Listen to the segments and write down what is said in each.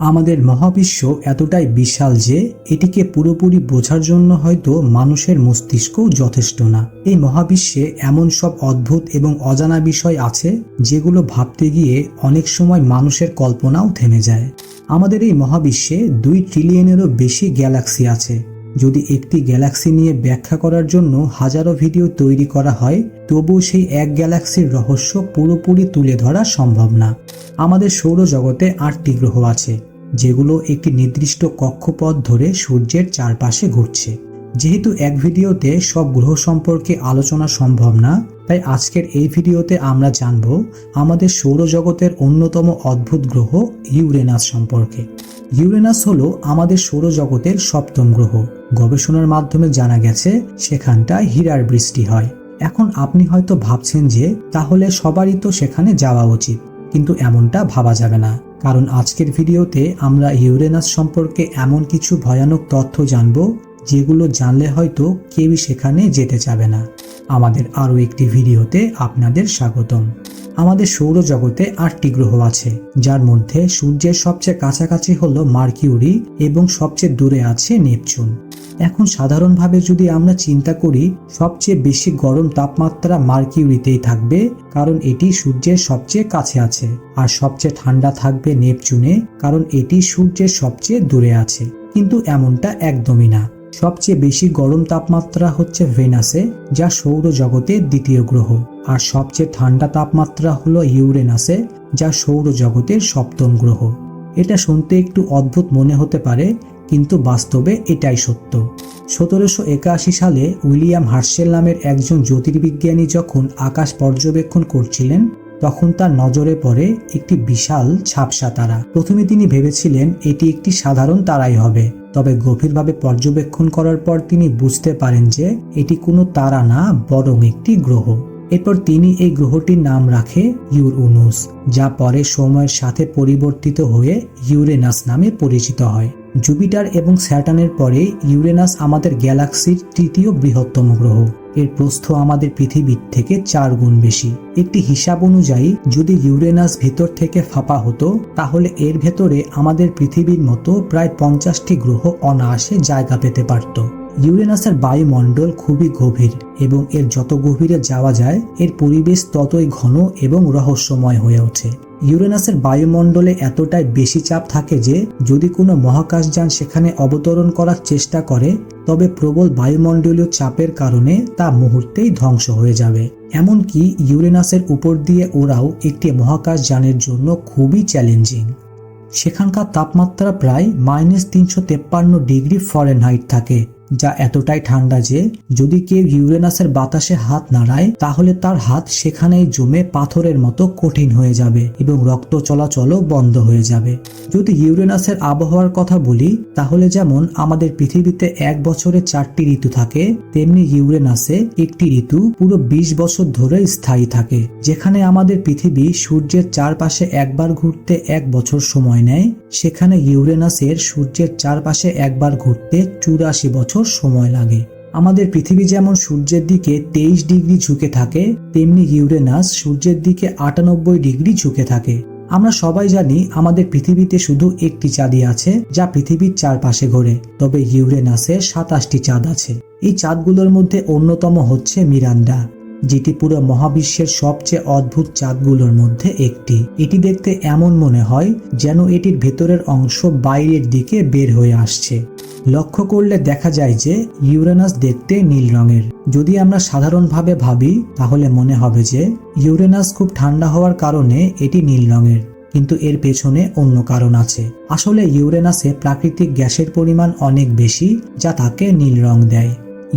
আমাদের মহাবিশ্ব এতটাই বিশাল যে এটিকে পুরোপুরি বোঝার জন্য হয়তো মানুষের মস্তিষ্কও যথেষ্ট না। এই মহাবিশ্বে এমন সব অদ্ভুত এবং অজানা বিষয় আছে যেগুলো ভাবতে গিয়ে অনেক সময় মানুষের কল্পনাও থেমে যায়। আমাদের এই মহাবিশ্বে দুই ট্রিলিয়নেরও বেশি গ্যালাক্সি আছে। যদি একটি গ্যালাক্সি নিয়ে ব্যাখ্যা করার জন্য হাজারো ভিডিও তৈরি করা হয়, তবুও সেই এক গ্যালাক্সির রহস্য পুরোপুরি তুলে ধরা সম্ভব না। আমাদের সৌরজগতে আটটি গ্রহ আছে, যেগুলো একটি নির্দিষ্ট কক্ষপথ ধরে সূর্যের চারপাশে ঘুরছে। যেহেতু এক ভিডিওতে সব গ্রহ সম্পর্কে আলোচনা সম্ভব না, তাই আজকের এই ভিডিওতে আমরা জানব আমাদের সৌরজগতের অন্যতম অদ্ভুত গ্রহ ইউরেনাস সম্পর্কে। ইউরেনাস হলো আমাদের সৌরজগতের সপ্তম গ্রহ। গবেষণার মাধ্যমে জানা গেছে সেখানটায় হীরার বৃষ্টি হয়। এখন আপনি হয়তো ভাবছেন যে তাহলে সবারই তো সেখানে যাওয়া উচিত, কিন্তু এমনটা ভাবা যাবে না। কারণ আজকের ভিডিওতে আমরা ইউরেনাস সম্পর্কে এমন কিছু ভয়ানক তথ্য জানব যেগুলো জানলে হয়তো কেউই সেখানে যেতে চাবে না। আমাদের আরও একটি ভিডিওতে আপনাদের স্বাগতম। আমাদের সৌরজগতে আটটি গ্রহ আছে, যার মধ্যে সূর্যের সবচেয়ে কাছাকাছি হলো মার্কিউরি এবং সবচেয়ে দূরে আছে নেপচুন। এখন সাধারণভাবে যদি আমরা চিন্তা করি, সবচেয়ে বেশি গরম তাপমাত্রা মার্কিউরিতেই থাকবে, কারণ এটি সূর্যের সবচেয়ে কাছে আছে, আর সবচেয়ে ঠান্ডা থাকবে নেপচুনে, কারণ এটি সূর্যের সবচেয়ে দূরে আছে। কিন্তু এমনটা একদমই না। সবচেয়ে বেশি গরম তাপমাত্রা হচ্ছে ভেনাসে, যা সৌরজগতের দ্বিতীয় গ্রহ। আর সবচেয়ে ঠান্ডা তাপমাত্রা হলো ইউরেনাসে, যা সৌরজগতের সপ্তম গ্রহ। এটা শুনতে একটু অদ্ভুত মনে হতে পারে, কিন্তু বাস্তবে এটাই সত্য। সতেরোশো একাশি সালে উইলিয়াম হার্সেল নামের একজন জ্যোতির্বিজ্ঞানী যখন আকাশ পর্যবেক্ষণ করছিলেন, তখন তার নজরে পড়ে একটি বিশাল ঝাপসা তারা। প্রথমে তিনি ভেবেছিলেন, এটি একটি সাধারণ তারাই হবে। তবে গভীরভাবে পর্যবেক্ষণ করার পর তিনি বুঝতে পারেন যে এটি কোনো তারা না, বরং একটি গ্রহ। এরপর তিনি এই গ্রহটির নাম রাখে ইউরুনুস, যা পরে সময়ের সাথে পরিবর্তিত হয়ে ইউরেনাস নামে পরিচিত হয়। জুপিটার এবং স্যাটার্নের পরে ইউরেনাস আমাদের গ্যালাক্সির তৃতীয় বৃহত্তম গ্রহ। এর প্রস্থ আমাদের পৃথিবীর থেকে চার গুণ বেশি। একটি হিসাব অনুযায়ী, যদি ইউরেনাস ভেতর থেকে ফাঁপা হতো, তাহলে এর ভেতরে আমাদের পৃথিবীর মতো প্রায় পঞ্চাশটি গ্রহ অনায়াসে জায়গা পেতে পারত। ইউরেনাসের বায়ুমণ্ডল খুবই গভীর এবং এর যত গভীরে যাওয়া যায়, এর পরিবেশ ততই ঘন এবং রহস্যময় হয়ে ওঠে। ইউরেনাসের বায়ুমণ্ডলে এতটাই বেশি চাপ থাকে যে, যদি কোনো মহাকাশযান সেখানে অবতরণ করার চেষ্টা করে, তবে প্রবল বায়ুমণ্ডলীয় চাপের কারণে তা মুহূর্তেই ধ্বংস হয়ে যাবে। এমনকি ইউরেনাসের উপর দিয়ে ওরাও একটি মহাকাশযানের জন্য খুবই চ্যালেঞ্জিং। সেখানকার তাপমাত্রা প্রায় মাইনাস তিনশো তেপ্পান্ন ডিগ্রি ফরেনহাইট থাকে। যা এতটাই ঠান্ডা যে, যদি কেউ ইউরেনাসের বাতাসে হাত নাড়ায়, তাহলে তার হাত সেখানেই জমে পাথরের মতো কঠিন হয়ে যাবে এবং রক্ত চলাচলও বন্ধ হয়ে যাবে। যদি ইউরেনাসের আবহাওয়ার কথা বলি, তাহলে যেমন আমাদের পৃথিবীতে এক বছরে চারটি ঋতু থাকে, তেমনি ইউরেনাসে একটি ঋতু পুরো বিশ বছর ধরে স্থায়ী থাকে, যেখানে আমাদের পৃথিবী সূর্যের চারপাশে একবার ঘুরতে এক বছর সময় নেয়, সেখানে ইউরেনাসের সূর্যের চারপাশে একবার ঘুরতে চুরাশি বছর সময় লাগে। আমাদের পৃথিবী যেমন সূর্যের দিকে তেইশ ডিগ্রি ঝুঁকে থাকে, তেমনি ইউরেনাস সূর্যের দিকে আটানব্বই ডিগ্রি ঝুঁকে থাকে। আমরা সবাই জানি আমাদের পৃথিবীতে শুধু একটি চাঁদই আছে, যা পৃথিবীর চারপাশে ঘোরে, তবে ইউরেনাসে সাতাশটি চাঁদ আছে। এই চাঁদগুলোর মধ্যে অন্যতম হচ্ছে মিরান্ডা, যেটি পুরো মহাবিশ্বের সবচেয়ে অদ্ভুত চাঁদগুলোর মধ্যে একটি। এটি দেখতে এমন মনে হয় যেন এটির ভেতরের অংশ বাইরের দিকে বের হয়ে আসছে। লক্ষ্য করলে দেখা যায় যে ইউরেনাস দেখতে নীল রঙের। যদি আমরা সাধারণভাবে ভাবি, তাহলে মনে হবে যে ইউরেনাস খুব ঠান্ডা হওয়ার কারণে এটি নীল রঙের, কিন্তু এর পেছনে অন্য কারণ আছে। আসলে ইউরেনাসে প্রাকৃতিক গ্যাসের পরিমাণ অনেক বেশি, যা তাকে নীল রং দেয়।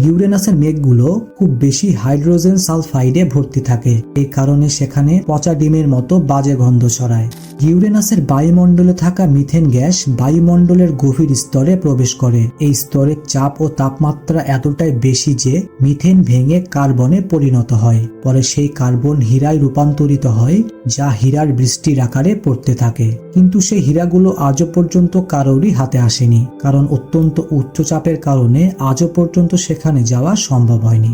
ইউরেনাসের মেঘগুলো খুব বেশি হাইড্রোজেন সালফাইডে ভর্তি থাকে এই কারণে সেখানে পচা ডিমের মতো বাজে গন্ধ ছড়ায়। ইউরেনাসের বায়ুমণ্ডলে থাকা মিথেন গ্যাস বায়ুমণ্ডলের গভীর স্তরে প্রবেশ করে। এই স্তরের চাপ ও তাপমাত্রা এতটাই বেশি যে মিথেন ভেঙে কার্বনে পরিণত হয়। পরে সেই কার্বন হীরায় রূপান্তরিত হয়, যা হীরার বৃষ্টির আকারে পড়তে থাকে। কিন্তু সেই হীরাগুলো আজও পর্যন্ত কারোরই হাতে আসেনি, কারণ অত্যন্ত উচ্চচাপের কারণে আজও পর্যন্ত সেখানে যাওয়া সম্ভব হয়নি।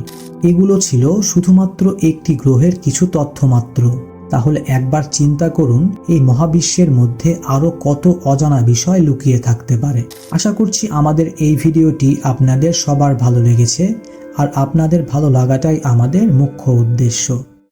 এগুলো ছিল শুধুমাত্র একটি গ্রহের কিছু তথ্য মাত্র তাহলে একবার চিন্তা করুন, এই মহাবিশ্বের মধ্যে আরও কত অজানা বিষয় লুকিয়ে থাকতে পারে। আশা করছি আমাদের এই ভিডিওটি আপনাদের সবার ভালো লেগেছে, আর আপনাদের ভালো লাগাটাই আমাদের মুখ্য উদ্দেশ্য।